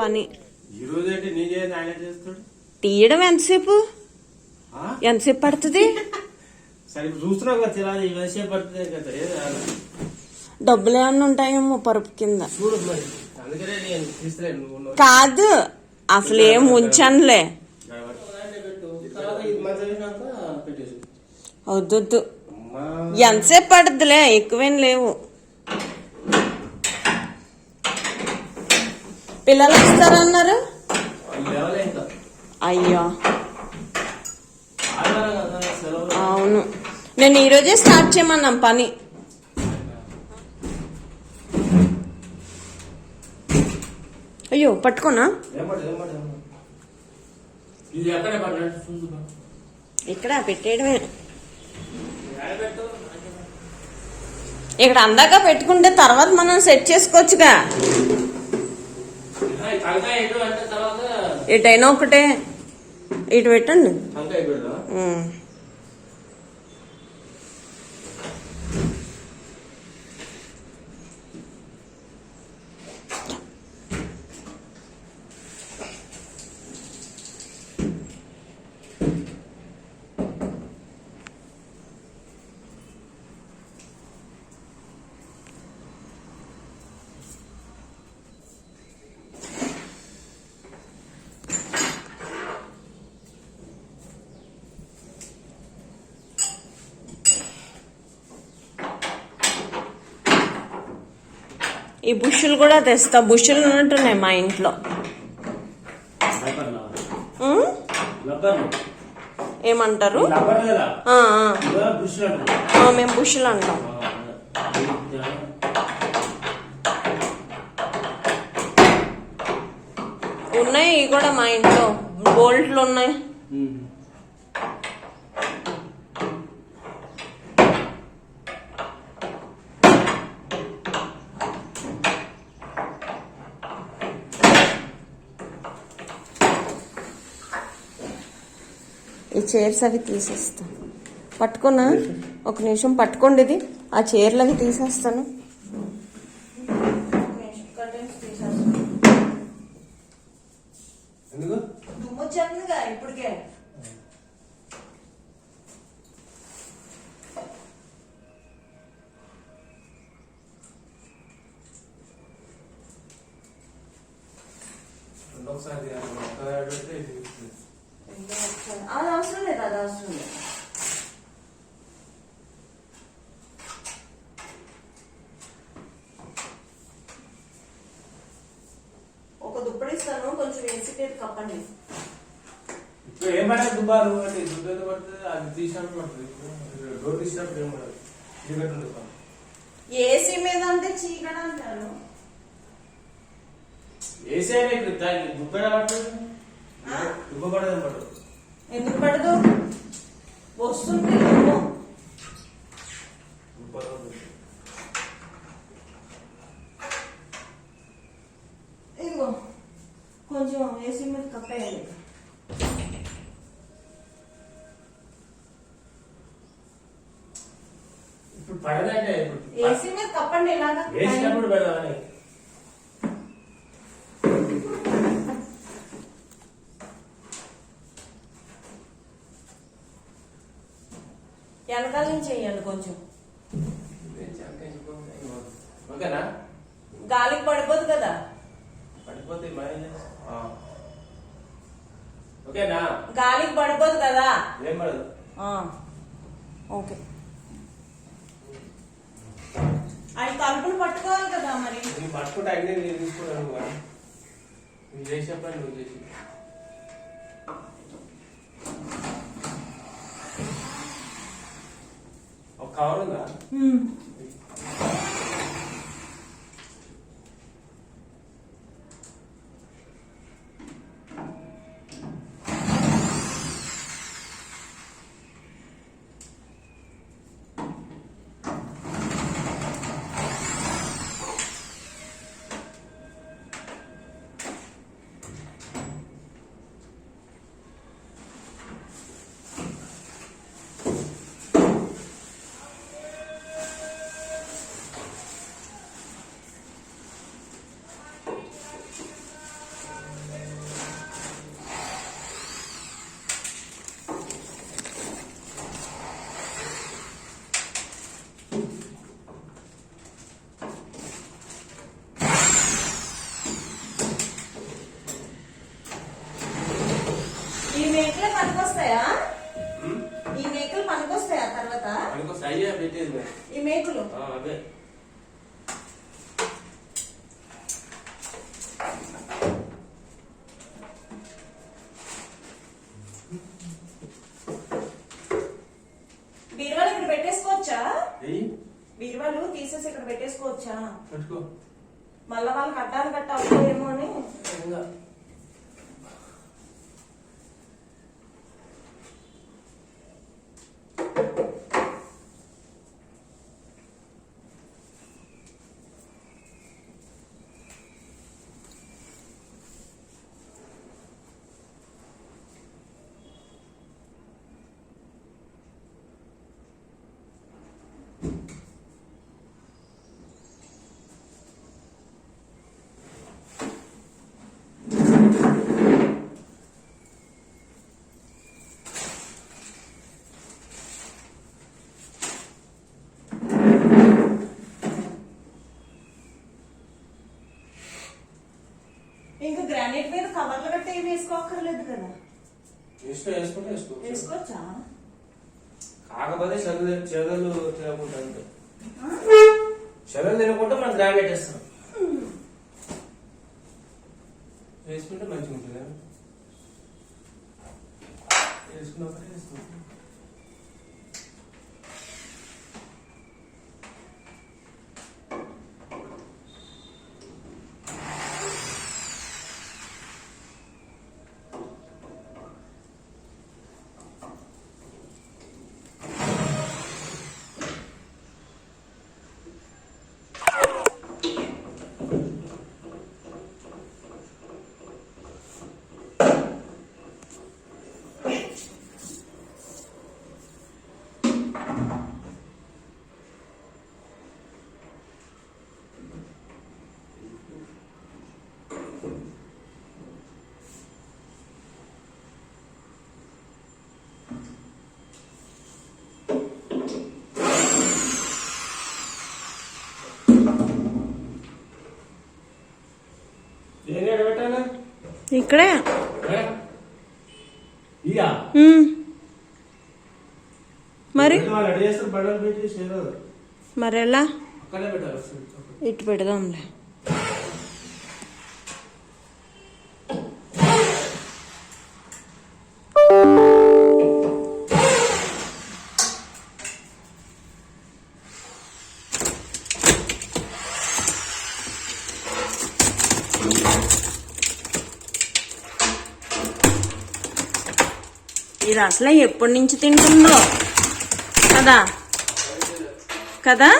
పని? తీయడం ఎంతసేపు? ఎంతసేపు పడుతుంది. డబ్బులు ఏమన్నా ఉంటాయేమో పరుపు కింద. కాదు అసలు ఏం ఉంచానులే. వద్దొద్దు. ఎంతసేపు పడుద్దిలే ఎక్కువేం లేవు. పిల్లలు వస్తారన్నారు అయ్యో. అవును. నేను ఈరోజే స్టార్ట్ చేయమన్నాం పని. అయ్యో పట్టుకోనా? ఇక్కడ పెట్టేయడమే ఎక్కడ పెట్టు ఇక్కడ అందాక పెట్టుకుంటే తర్వాత మనం సెట్ చేసుకోవచ్చుగా. ఎటైనా ఒకటే. ఇటు పెట్టండి. ఈ బుష్షులు కూడా తెస్తా. బుష్షులు ఉన్నట్టున్నాయి మా ఇంట్లో. ఏమంటారు? మేము బుష్షులు అంటాం. ఉన్నాయి ఇవి కూడా మా ఇంట్లో. బోల్ట్లు ఉన్నాయి. చైర్స్ అవి తీసేస్తాను పట్టుకున్నా ఒక నిమిషం పట్టుకోండి ఇది. ఆ చైర్లు అవి తీసేస్తాను ఇప్పటికే. ఒకసారి అది అవసరం లేదు అది అవసరం లేదు ఒక దుప్పటి ఇస్తాను కొంచెం వేసిటేట్ కప్పండి. ఇప్పుడు ఏం పడదు దుబ్బారు అంటే దుబ్బ పడుతుంది? అది తీసినప్పుడు పడుతుంది. డోర్ తీసినప్పుడు ఏం పడదు. ఇది పెట్టండి దుబ్బా. ఏసీ మీద అంటే చీకడ అంటారు. ఏసీ దాన్ని దుబ్బ ఎలా పడుతుంది ఏం పడదు ఎందుకు పడదు వస్తుంది. ఇదిగో కొంచెం ఏసీ మీద కప్పేయండి. ఇప్పుడు పడదంటే ఇప్పుడు ఏసీ మీద కప్పండి ఇలాగా. వేసినప్పుడు పెడదామని వెనకాల నుంచి చెయ్యండి కొంచెం ఓకేనా గాలికి పడిపోదు కదా పడిపోతే మైనస్ ఓకేనా? గాలికి పడిపోదు కదా? ఏం పడదు. ఓకే. అవి తలుపులు పట్టుకోవాలి కదా మరి. పట్టుకుంటే అన్నీ నేను తీసుకున్నాను నువ్వు చేసే పని నువ్వు చేసి. ఒక కవర్ ఉందా? పట్టుకో. మళ్ళా వాళ్ళకి అడ్డాలు కట్ట అవుతాయేమో అని గ్రానైట్ మీద కవర్లు గట్ట ఏమి వేసుకోక్కర్లేదు కదా. వేసుకో వేసుకుంటే వేసుకో. వేసుకోవచ్చా? కాకపోతే చెదలు చెదలు తినకుండా అంతే. చెదలు తినకుండా మనం గ్రానైట్ వేస్తాం వేసుకుంటే మంచిగా ఉంటుంది కదా వేసుకున్నాక వేసుకుంటాం దేని ఎక్కడ పెట్టాలి ఇక్కడే? మరి? మరి ఎలా ఇటు పెడదాంలే. ఇది అసలు ఎప్పటి నుంచి తింటుందో? కదా? కదా?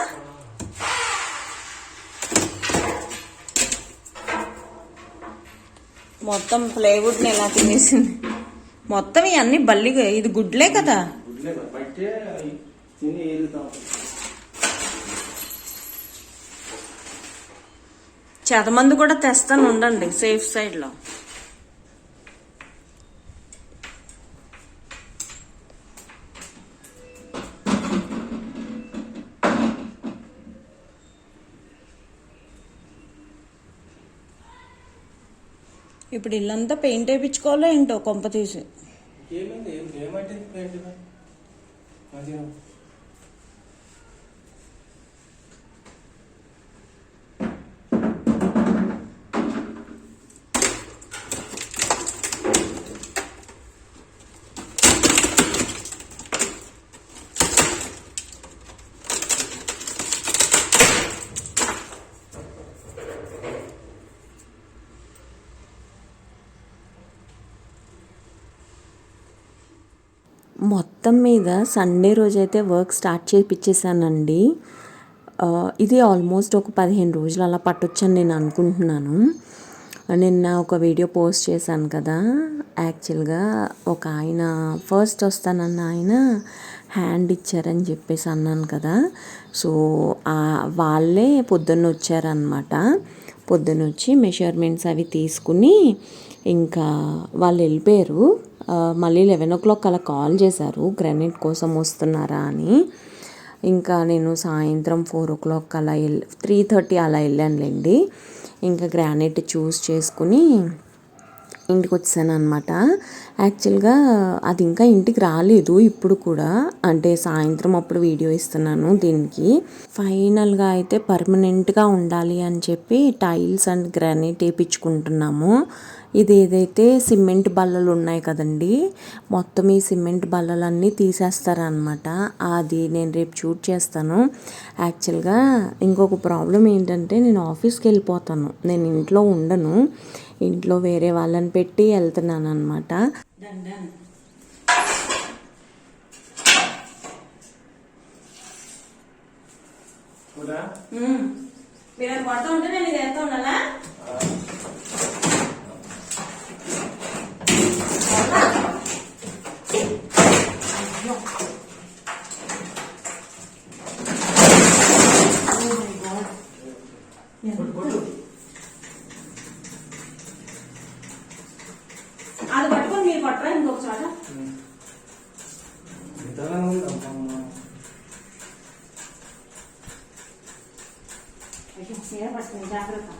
మొత్తం ప్లైవుడ్ని ఎలా తినేసింది? మొత్తం ఇవన్నీ బల్లిగా ఇది గుడ్లే కదా? చెదమందు కూడా తెస్తాను. ఉండండి. సేఫ్ సైడ్ ఇప్పుడు ఇల్లంతా పెయింట్ వేయించుకోవాలో ఏంటో కొంప తీసి. మొత్తం మీద సండే రోజైతే వర్క్ స్టార్ట్ చేయించేసానండి ఇది ఆల్మోస్ట్ ఒక పదిహేను రోజులు అలా పట్టొచ్చని నేను అనుకుంటున్నాను. నిన్న ఒక వీడియో పోస్ట్ చేశాను కదా. యాక్చువల్గా ఒక ఆయన ఫస్ట్ వస్తానన్న ఆయన హ్యాండ్ ఇచ్చారని చెప్పేసి అన్నాను కదా. సో వాళ్ళే పొద్దున్న వచ్చారనమాట పొద్దున్న వచ్చి మెషర్మెంట్స్ అవి తీసుకుని ఇంకా వాళ్ళు వెళ్ళిపోయారు. మళ్ళీ లెవెన్ ఓ క్లాక్ అలా కాల్ చేశారు. గ్రానైట్ కోసం వస్తున్నారా అని. ఇంకా నేను సాయంత్రం ఫోర్ ఓ క్లాక్ అలా వెళ్ళి త్రీ థర్టీ అలా వెళ్ళానులేండి. ఇంకా గ్రానైట్ చూస్ చేసుకుని ఇంటికి వచ్చాను అనమాట యాక్చువల్గా అది ఇంకా ఇంటికి రాలేదు ఇప్పుడు కూడా. అంటే సాయంత్రం అప్పుడు వీడియో ఇస్తున్నాను దీనికి. ఫైనల్గా అయితే పర్మనెంట్గా ఉండాలి అని చెప్పి టైల్స్ అండ్ గ్రానైట్ వేయించుకుంటున్నాము ఇది ఏదైతే సిమెంట్ బల్లలు ఉన్నాయి కదండి మొత్తం ఈ సిమెంట్ బల్లలన్నీ తీసేస్తారనమాట అది నేను రేపు షూట్ చేస్తాను. యాక్చువల్గా ఇంకొక ప్రాబ్లం ఏంటంటే నేను ఆఫీస్కి వెళ్ళిపోతాను. నేను ఇంట్లో ఉండను. ఇంట్లో వేరే వాళ్ళని పెట్టి వెళ్తున్నాను అనమాట మీరు అది ఉంటే నేను ఇది వెళ్తా ఉండాలా? అది పట్టుకొని మీరు కొట్టరా ఇంకొక చోట? పట్టుకుని జాగ్రత్త.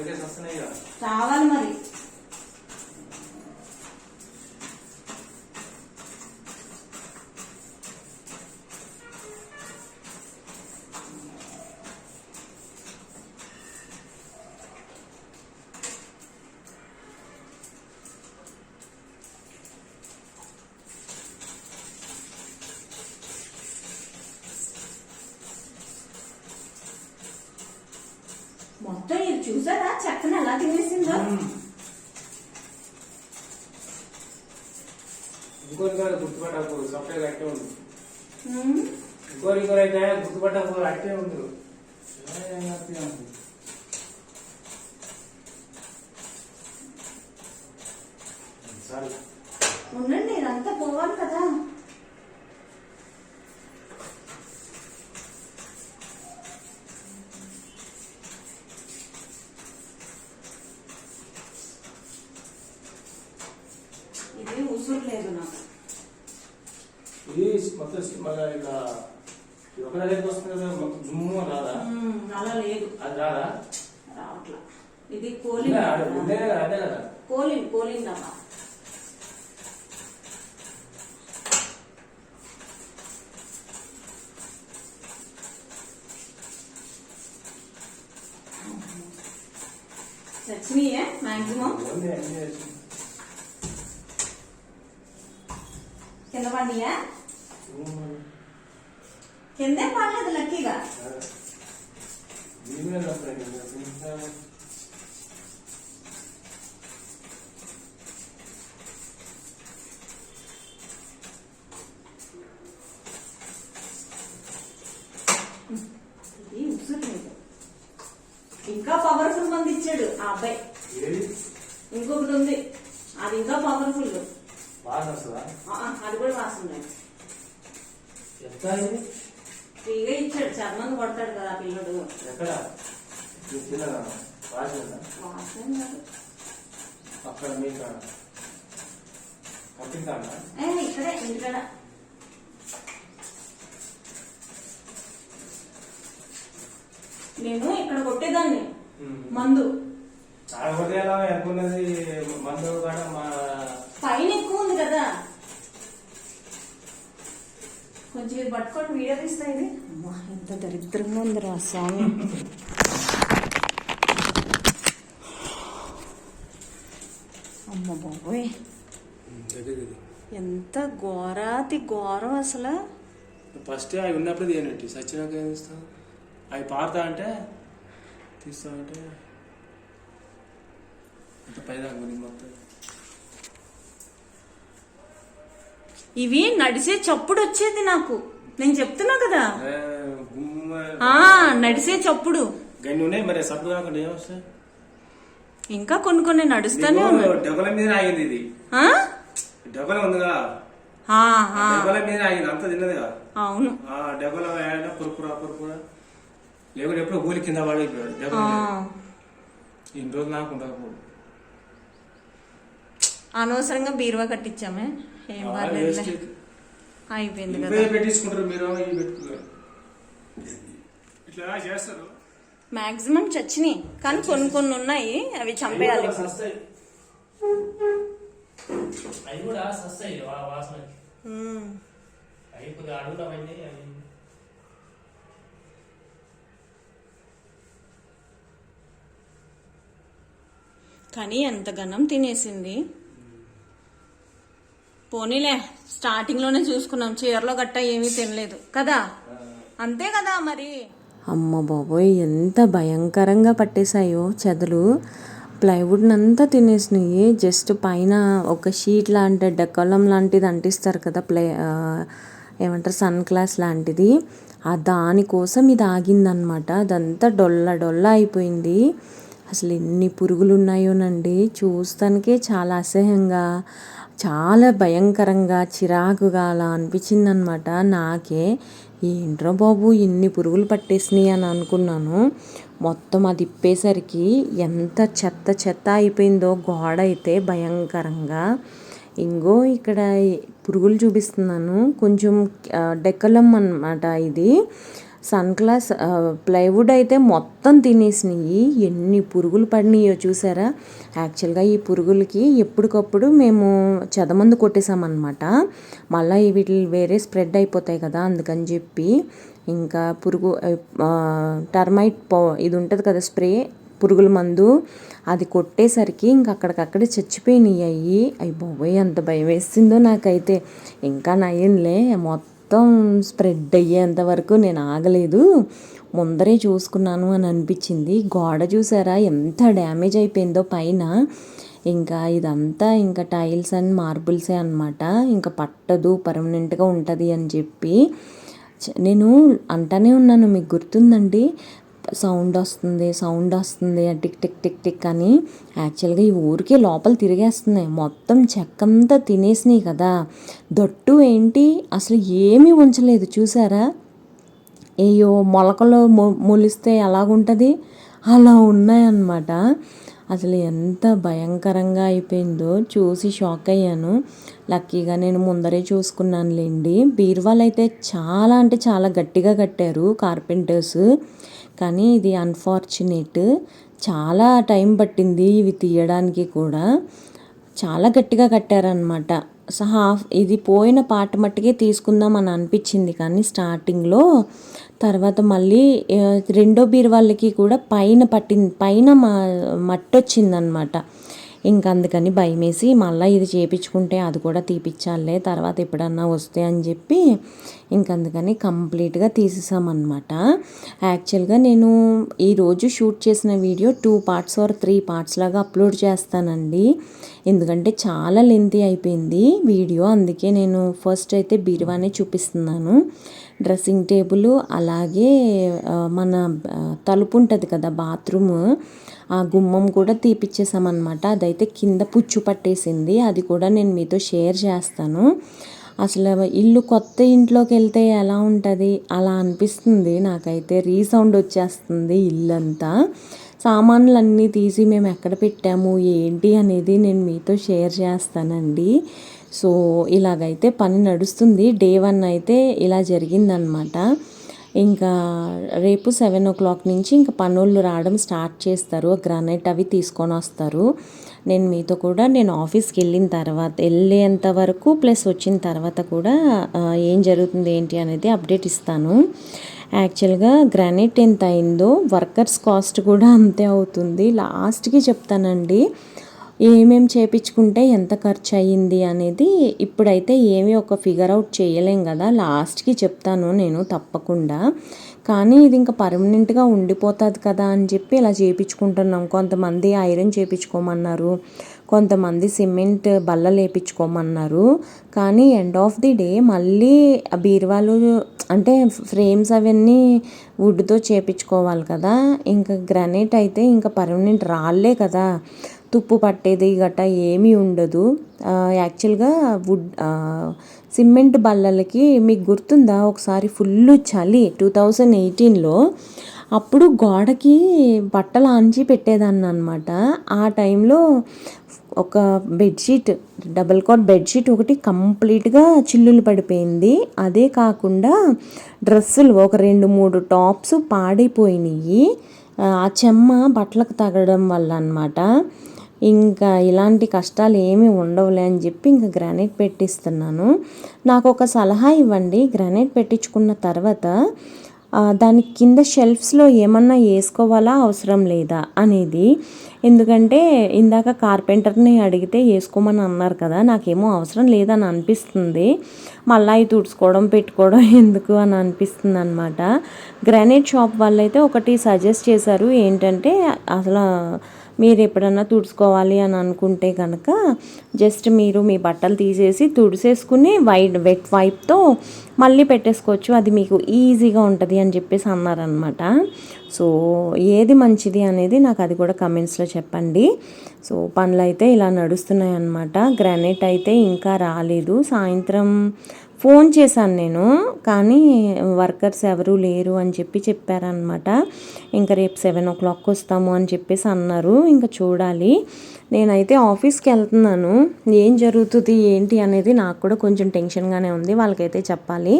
ఎంతకేసి మరి ఉండండి ఇదంతా పోవాలి కదా. కిందే పడలేదు లక్కీగా. ఇంకా పవర్ఫుల్ మంది ఇచ్చాడు ఆ అబ్బాయి. ఇంకొకటి ఉంది. అది ఇంకా పవర్ఫుల్ అది కూడా వాసన ఫ్రీగా ఇచ్చాడు. చర్మం కొడతాడు కదా పిల్లడు. ఎక్కడ? వాసన. అక్కడ ఏ, ఇక్కడే ఇంటికాడ. నేను ఇక్కడ కొట్టేదాన్ని. మందు. మందు మా పైన ఎక్కువ ఉంది కదా. కొంచెం ఇది పట్టుకొని వీడియో తీస్తా ఇది. అమ్మా, ఎంత దరిద్రంగా ఉంది రా స్వామి అమ్మ బాబోయ్. ఎంత ఘోరాతి ఘోరం అసలు. ఫస్ట్ అవి ఉన్నప్పుడు తీయనట్టు సచ్చినాక ఏం ఇస్తాం అవి పారుతా అంటే తీస్తామంటే అంత పైదాకా మొత్తం. ఇవి నడిసే చప్పుడు వచ్చేది నాకు. నేను చెప్తున్నా కదా. ఆ నడిసే చప్పుడు. మరి సబ్బు కాకుండా ఇంకా కొన్ని కొన్ని నడుస్తానే డబ్బల మీద ఆగింది ఇది. ఉందిగా. మీద ఆగింది అంత తిన్నదిగా. అవును. లేకుంటే ఎప్పుడో గోలి కింద పడిపోయాడు ఇన్ని రోజులు నాకు అనవసరంగా బీరువా కట్టించామే. ఏం అయిపోయింది కదా. ఇవే పెట్టించుకుంటారు మీరు ఇవి పెట్టుకున్నారు ఇట్లా చేస్తారు. మాక్సిమం చచ్చినాయి కానీ కొన్ని కొన్ని ఉన్నాయి అవి చంపేయాలి. ఇప్పుడు. సస్తాయి. అవి కూడా సస్తాయి వా- వాసనకి ఉమ్. అవి కొద్దిగా అడుగుతామండి అవి కానీ ఎంత గనం తినేసింది పోనీలే స్టార్టింగ్లోనే చూసుకున్నాం. చీరలో గట్ట ఏమీ తినలేదు. కదా? అంతే కదా మరి? అమ్మ బాబోయ్ ఎంత భయంకరంగా పట్టేశాయో చెదలు. ప్లైవుడ్ని అంతా తినేసినాయి. జస్ట్ పైన ఒక షీట్ లాంటి డెకలం లాంటిది అంటిస్తారు కదా ప్లే ఏమంటారు సన్ గ్లాస్ లాంటిది. ఆ దానికోసం ఇది ఆగిందనమాట అదంతా డొల్ల డొల్ల అయిపోయింది. అసలు ఎన్ని పురుగులు ఉన్నాయోనండి చూస్తానికే చాలా అసహ్యంగా. చాలా భయంకరంగా చిరాకుగా అలా అనిపించిందనమాట నాకే ఏంట్రా బాబు ఇన్ని పురుగులు పట్టేసినాయి అని అనుకున్నాను. మొత్తం అది ఇప్పేసరికి ఎంత చెత్త చెత్త అయిపోయిందో గోడ అయితే భయంకరంగా. ఇంగో ఇక్కడ పురుగులు చూపిస్తున్నాను. కొంచెం డెక్కలం అన్నమాట ఇది. సన్ గ్లాస్ ప్లైవుడ్ అయితే మొత్తం తినేసినాయి. ఎన్ని పురుగులు పడినాయో చూసారా? యాక్చువల్గా ఈ పురుగులకి ఎప్పటికప్పుడు మేము చెదమందు కొట్టేసామన్నమాట. మళ్ళీ వీటి వేరే స్ప్రెడ్ అయిపోతాయి కదా అందుకని చెప్పి ఇంకా పురుగు టర్మైట్ పౌ ఇది ఉంటుంది కదా స్ప్రే పురుగుల మందు అది కొట్టేసరికి ఇంక అక్కడికక్కడే చచ్చిపోయినాయి అయ్యి అయ్యి బాబోయ్ ఎంత భయం వేసిందో నాకైతే. ఇంకా నయ్యంలే మొత్తం మొత్తం స్ప్రెడ్ అయ్యేంత వరకు నేను ఆగలేదు. ముందరే చూసుకున్నాను అని అనిపించింది. గోడ చూసారా? ఎంత డ్యామేజ్ అయిపోయిందో పైన. ఇంకా ఇదంతా ఇంకా టైల్స్ అండ్ మార్బుల్సే అనమాట ఇంకా పట్టదు పర్మనెంట్గా ఉంటుంది అని చెప్పి. చ- నేను అంటానే ఉన్నాను మీకు గుర్తుందండి? సౌండ్ వస్తుంది సౌండ్ వస్తుంది టిక్ టిక్ టిక్ టిక్ అని యాక్చువల్గా ఈ ఊరికే లోపల తిరిగేస్తున్నాయి. మొత్తం చెక్కంతా తినేసినాయి కదా. దొట్టు ఏంటి? అసలు ఏమీ ఉంచలేదు. చూసారా? అయ్యో మొలకలు మొ- మొలిస్తే ఎలాగుంటుంది? అలా ఉన్నాయన్నమాట. అసలు ఎంత భయంకరంగా అయిపోయిందో చూసి షాక్ అయ్యాను. లక్కీగా నేను ముందరే చూసుకున్నానులేండి. బీర్వాల్ అయితే చాలా అంటే చాలా గట్టిగా కట్టారు కార్పెంటర్స్. కానీ ఇది అన్ఫార్చునేట్ చాలా టైం పట్టింది ఇవి తీయడానికి కూడా. చాలా గట్టిగా కట్టారనమాట సో హాఫ్ ఇది పోయిన పాట మట్టుకే తీసుకుందాం అని అనిపించింది కానీ స్టార్టింగ్లో తర్వాత మళ్ళీ రెండో రెండో బీరువాళ్ళకి కూడా పైన పట్టింది పైన మా మట్టి వచ్చిందనమాట ఇంక అందుకని భయమేసి మళ్ళీ ఇది చేపించుకుంటే అది కూడా తీపిచ్చాలే తర్వాత ఎప్పుడన్నా వస్తే అని చెప్పి ఇంక అందుకని కంప్లీట్గా తీసేసామన్నమాట. యాక్చువల్గా నేను ఈరోజు షూట్ చేసిన video two parts or three parts లాగా అప్లోడ్ చేస్తానండి. ఎందుకంటే చాలా లెంతీ అయిపోయింది వీడియో అందుకే నేను ఫస్ట్ అయితే బీరువానే చూపిస్తున్నాను. డ్రెస్సింగ్ టేబుల్ అలాగే మన తలుపు ఉంటుంది కదా బాత్రూమ్ గుమ్మం కూడా తీపిచ్చేసామన్నమాట. అదైతే కింద పుచ్చు పట్టేసింది. అది కూడా నేను మీతో షేర్ చేస్తాను. అసలు ఇల్లు కొత్త ఇంట్లోకి వెళ్తే ఎలా ఉంటుంది? అలా అనిపిస్తుంది. నాకైతే రీసౌండ్ వచ్చేస్తుంది ఇల్లంతా. సామాన్లన్నీ తీసి మేము ఎక్కడ పెట్టాము? ఏంటి అనేది నేను మీతో షేర్ చేస్తానండి. సో ఇలాగైతే పని నడుస్తుంది. డే వన్ అయితే ఇలా జరిగిందనమాట ఇంకా రేపు సెవెన్ ఓ క్లాక్ నుంచి ఇంకా పనులు రావడం స్టార్ట్ చేస్తారు. గ్రానైట్ అవి తీసుకొని వస్తారు. నేను మీతో కూడా నేను ఆఫీస్కి వెళ్ళిన తర్వాత వెళ్ళేంత వరకు ప్లస్ వచ్చిన తర్వాత కూడా ఏం జరుగుతుంది ఏంటి అనేది అప్డేట్ ఇస్తాను. యాక్చువల్గా గ్రానైట్ ఎంత అయిందో వర్కర్స్ కాస్ట్ కూడా అంతే అవుతుంది. లాస్ట్కి చెప్తానండి. ఏమేమి చేపించుకుంటే ఎంత ఖర్చు అయ్యింది అనేది ఇప్పుడైతే ఏమీ ఒక ఫిగర్ అవుట్ చేయలేం కదా. లాస్ట్కి చెప్తాను నేను తప్పకుండా. కానీ ఇది ఇంకా పర్మనెంట్గా ఉండిపోతుంది కదా అని చెప్పి ఇలా చేయించుకుంటున్నాం కొంతమంది ఐరన్ చేయించుకోమన్నారు కొంతమంది సిమెంట్ బల్లలు వేపించుకోమన్నారు కానీ ఎండ్ ఆఫ్ ది డే మళ్ళీ బీరువాలు అంటే ఫ్రేమ్స్ అవన్నీ వుడ్తో చేపించుకోవాలి కదా. ఇంకా గ్రానైట్ అయితే ఇంకా పర్మనెంట్ రాళ్ళే కదా. తుప్పు పట్టేది గట్రా ఏమీ ఉండదు. యాక్చువల్గా వుడ్ సిమెంట్ బల్లలకి మీకు గుర్తుందా? ఒకసారి ఫుల్ చలి. టూ థౌజండ్ ఎయిటీన్లో అప్పుడు గోడకి బట్టలు ఆంచి పెట్టేదాన్ని అనమాట ఆ టైంలో ఒక బెడ్షీట్ డబల్ కాట్ బెడ్షీట్ ఒకటి కంప్లీట్గా చిల్లులు పడిపోయింది. అదే కాకుండా డ్రెస్సులు ఒక రెండు మూడు టాప్స్ పాడైపోయినాయి. ఆ చెమ్మ బట్టలకు తగలడం వల్ల అనమాట ఇంకా ఇలాంటి కష్టాలు ఏమీ ఉండవులే అని చెప్పి ఇంకా గ్రానైట్ పెట్టిస్తున్నాను. నాకు ఒక సలహా ఇవ్వండి. గ్రానైట్ పెట్టించుకున్న తర్వాత దాని కింద షెల్ఫ్స్లో ఏమన్నా వేసుకోవాలా అవసరం లేదా అనేది. ఎందుకంటే ఇందాక కార్పెంటర్ని అడిగితే వేసుకోమని అన్నారు కదా నాకేమో అవసరం లేదని అనిపిస్తుంది. మళ్ళీ అవి తుడుచుకోవడం పెట్టుకోవడం ఎందుకు అని అనిపిస్తుంది అనమాట గ్రానైట్ షాప్ వాళ్ళైతే ఒకటి సజెస్ట్ చేశారు. ఏంటంటే అసలు మీరు ఎప్పుడన్నా తుడుచుకోవాలి అని అనుకుంటే కనుక జస్ట్ మీరు మీ బట్టలు తీసేసి తుడిసేసుకుని వైట్ వెట్ వైప్తో మళ్ళీ పెట్టేసుకోవచ్చు. అది మీకు ఈజీగా ఉంటుంది అని చెప్పేసి అన్నారనమాట సో ఏది మంచిది అనేది నాకు అది కూడా కమెంట్స్లో చెప్పండి. సో పనులు అయితే ఇలా నడుస్తున్నాయి అన్నమాట గ్రానైట్ అయితే ఇంకా రాలేదు. సాయంత్రం ఫోన్ చేశాను నేను కానీ వర్కర్స్ ఎవరూ లేరు అని చెప్పి చెప్పారనమాట ఇంకా రేపు సెవెన్ ఓ క్లాక్ వస్తాము అని చెప్పేసి అన్నారు. ఇంకా చూడాలి. నేనైతే ఆఫీస్కి వెళ్తున్నాను. ఏం జరుగుతుంది ఏంటి అనేది నాకు కూడా కొంచెం టెన్షన్గానే ఉంది. వాళ్ళకైతే చెప్పాలి.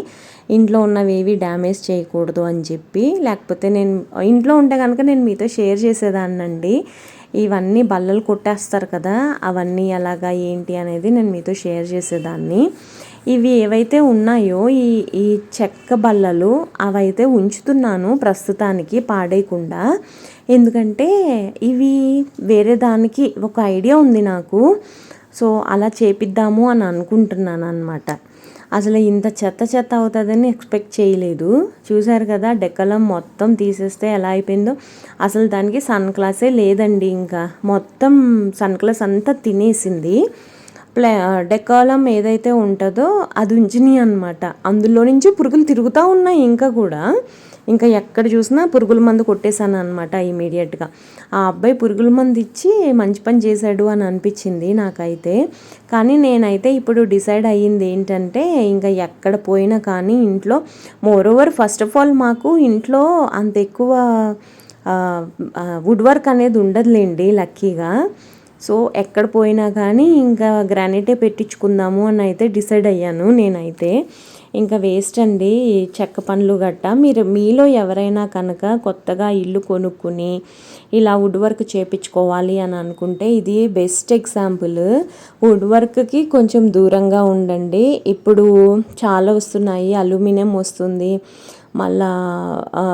ఇంట్లో ఉన్నవి ఏవి డ్యామేజ్ చేయకూడదు అని చెప్పి. లేకపోతే నేను ఇంట్లో ఉంటే కనుక నేను మీతో షేర్ చేసేదాన్నండి ఇవన్నీ బల్లలు కొట్టేస్తారు కదా అవన్నీ ఎలాగా ఏంటి అనేది నేను మీతో షేర్ చేసేదాన్ని. ఇవి ఏవైతే ఉన్నాయో ఈ ఈ చెక్క బల్లలు అవైతే ఉంచుతున్నాను ప్రస్తుతానికి పాడేయకుండా. ఎందుకంటే ఇవి వేరే దానికి ఒక ఐడియా ఉంది నాకు. సో అలా చేపిద్దాము అని అనుకుంటున్నాను అనమాట అసలు ఇంత చెత్త చెత్త అవుతుందని ఎక్స్పెక్ట్ చేయలేదు. చూశారు కదా డెక్కలం మొత్తం తీసేస్తే ఎలా అయిపోయిందో. అసలు దానికి సన్ క్లాసే లేదండి ఇంకా. మొత్తం సన్ క్లాస్ అంతా తినేసింది. ప్లే డెకాలం ఏదైతే ఉంటుందో అది ఉంచినాయి అనమాట అందులో నుంచి పురుగులు తిరుగుతూ ఉన్నాయి ఇంకా కూడా. ఇంకా ఎక్కడ చూసినా పురుగుల మందు కొట్టేశాను అనమాట ఇమీడియట్గా ఆ అబ్బాయి పురుగుల మందు ఇచ్చి మంచి పని చేశాడు అని అనిపించింది నాకైతే. కానీ నేనైతే ఇప్పుడు డిసైడ్ అయ్యింది ఏంటంటే ఇంకా ఎక్కడ పోయినా కానీ ఇంట్లో మోరోవర్ ఫస్ట్ ఆఫ్ ఆల్ మాకు ఇంట్లో అంత ఎక్కువ వుడ్ వర్క్ అనేది ఉండదులేండి లక్కీగా. సో ఎక్కడ పోయినా కానీ ఇంకా గ్రానైటే పెట్టించుకుందాము అని అయితే డిసైడ్ అయ్యాను నేనైతే. ఇంకా వేస్ట్ అండి చెక్క పనులు గట్ట. మీరు మీలో ఎవరైనా కనుక కొత్తగా ఇల్లు కొనుక్కుని ఇలా వుడ్ వర్క్ చేపించుకోవాలి అని అనుకుంటే ఇది బెస్ట్ ఎగ్జాంపుల్. వుడ్ వర్క్కి కొంచెం దూరంగా ఉండండి. ఇప్పుడు చాలా వస్తున్నాయి అల్యూమినియం వస్తుంది. మళ్ళా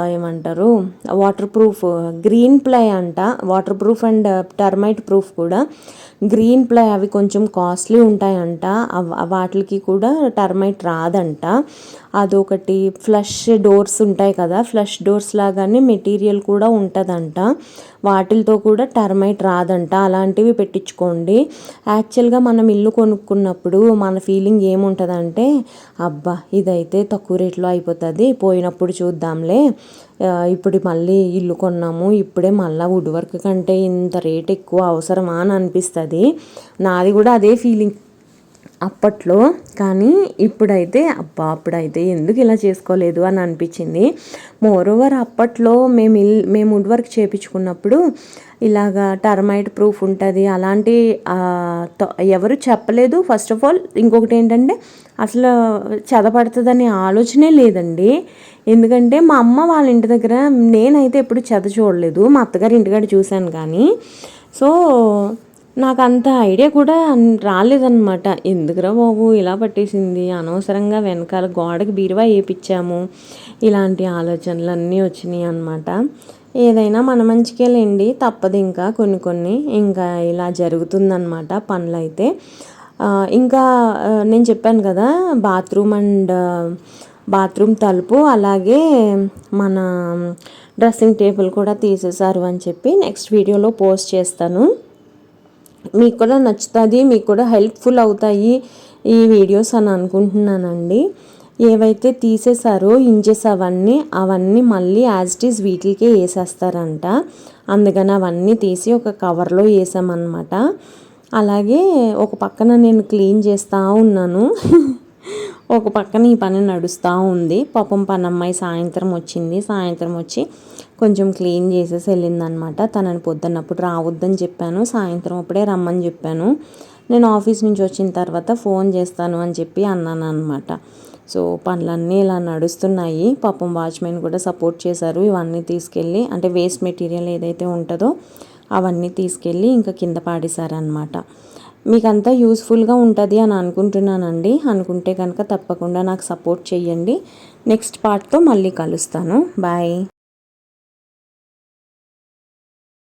ఏమంటారు వాటర్ ప్రూఫ్ గ్రీన్ ప్లై అంట. Waterproof and termite proof కూడా. గ్రీన్ ప్లై అవి కొంచెం కాస్ట్లీ ఉంటాయంట. వాటికి కూడా టర్మైట్ రాదంట. అదొకటి ఫ్లష్ డోర్స్ ఉంటాయి కదా ఫ్లష్ డోర్స్ లాగానే మెటీరియల్ కూడా ఉంటుందంట. వాటిలతో కూడా టర్మైట్ రాదంట. అలాంటివి పెట్టించుకోండి. యాక్చువల్గా మనం ఇల్లు కొనుక్కున్నప్పుడు మన ఫీలింగ్ ఏముంటుందంటే అబ్బా ఇదైతే తక్కువ రేట్లో అయిపోతుంది. పోయినప్పుడు చూద్దాంలే. ఇప్పుడు మళ్ళీ ఇల్లు కొన్నాము. ఇప్పుడే మళ్ళీ వుడ్ వర్క్ కంటే ఇంత రేట్ ఎక్కువ అవసరమా అని అనిపిస్తుంది. నాది కూడా అదే ఫీలింగ్. అప్పట్లో కానీ ఇప్పుడైతే అబ్బా అప్పుడైతే ఎందుకు ఇలా చేసుకోలేదు అని అనిపించింది. మోరోవర్ అప్పట్లో మేము ఇల్ మేము వుడ్ వర్క్ చేయించుకున్నప్పుడు ఇలాగా టర్మైట్ ప్రూఫ్ ఉంటుంది అలాంటి త- ఎవరు చెప్పలేదు. ఫస్ట్ ఆఫ్ ఆల్ ఇంకొకటి ఏంటంటే అసలు చదపడుతుందనే ఆలోచనే లేదండి. ఎందుకంటే మా అమ్మ వాళ్ళ ఇంటి దగ్గర నేనైతే ఎప్పుడు చెద చూడలేదు. మా అత్తగారి ఇంటికాడ చూశాను కానీ. సో నాకు అంత ఐడియా కూడా రాలేదన్నమాట. ఎందుకురా బాబు ఇలా పట్టేసింది? అనవసరంగా వెనకాల గోడకి బీరువా వేయించాము ఇలాంటి ఆలోచనలు అన్నీ వచ్చినాయి అనమాట ఏదైనా మన మంచికేలేండి. తప్పదు ఇంకా కొన్ని కొన్ని. ఇంకా ఇలా జరుగుతుందన్నమాట పనులు అయితే ఇంకా నేను చెప్పాను కదా బాత్రూమ్ అండ్ బాత్రూమ్ తలుపు అలాగే మన డ్రెస్సింగ్ టేబుల్ కూడా తీసేశారు అని చెప్పి నెక్స్ట్ వీడియోలో పోస్ట్ చేస్తాను. మీకు కూడా నచ్చుతుంది మీకు కూడా హెల్ప్ఫుల్ అవుతాయి ఈ వీడియోస్ అని అనుకుంటున్నానండి. ఏవైతే తీసేసారో ఇంచెస్ అవన్నీ అవన్నీ మళ్ళీ యాజ్ ఇట్ ఈజ్ వీటికే వేసేస్తారంట. అందుకని అవన్నీ తీసి ఒక కవర్లో వేసామన్నమాట. అలాగే ఒక పక్కన నేను క్లీన్ చేస్తూ ఉన్నాను. ఒక పక్కన ఈ పని నడుస్తూ ఉంది. పాపం పనమ్మాయి సాయంత్రం వచ్చింది. సాయంత్రం వచ్చి కొంచెం క్లీన్ చేసేసి వెళ్ళిందనమాట. తనని పొద్దున్నప్పుడు రావద్దని చెప్పాను. సాయంత్రం అప్పుడే రమ్మని చెప్పాను. నేను ఆఫీస్ నుంచి వచ్చిన తర్వాత ఫోన్ చేస్తాను అని చెప్పి అన్నాను అనమాట సో పనులన్నీ ఇలా నడుస్తున్నాయి. పాపం వాచ్మెన్ కూడా సపోర్ట్ చేశారు. ఇవన్నీ తీసుకెళ్ళి అంటే వేస్ట్ మెటీరియల్ ఏదైతే ఉంటుందో అవన్నీ తీసుకెళ్ళి ఇంకా కింద పాడేశారనమాట. మీకంతా యూస్ఫుల్గా ఉంటుంది అని అనుకుంటున్నానండి. అనుకుంటే కనుక తప్పకుండా నాకు సపోర్ట్ చేయండి నెక్స్ట్ పార్ట్తో మళ్ళీ కలుస్తాను. బాయ్.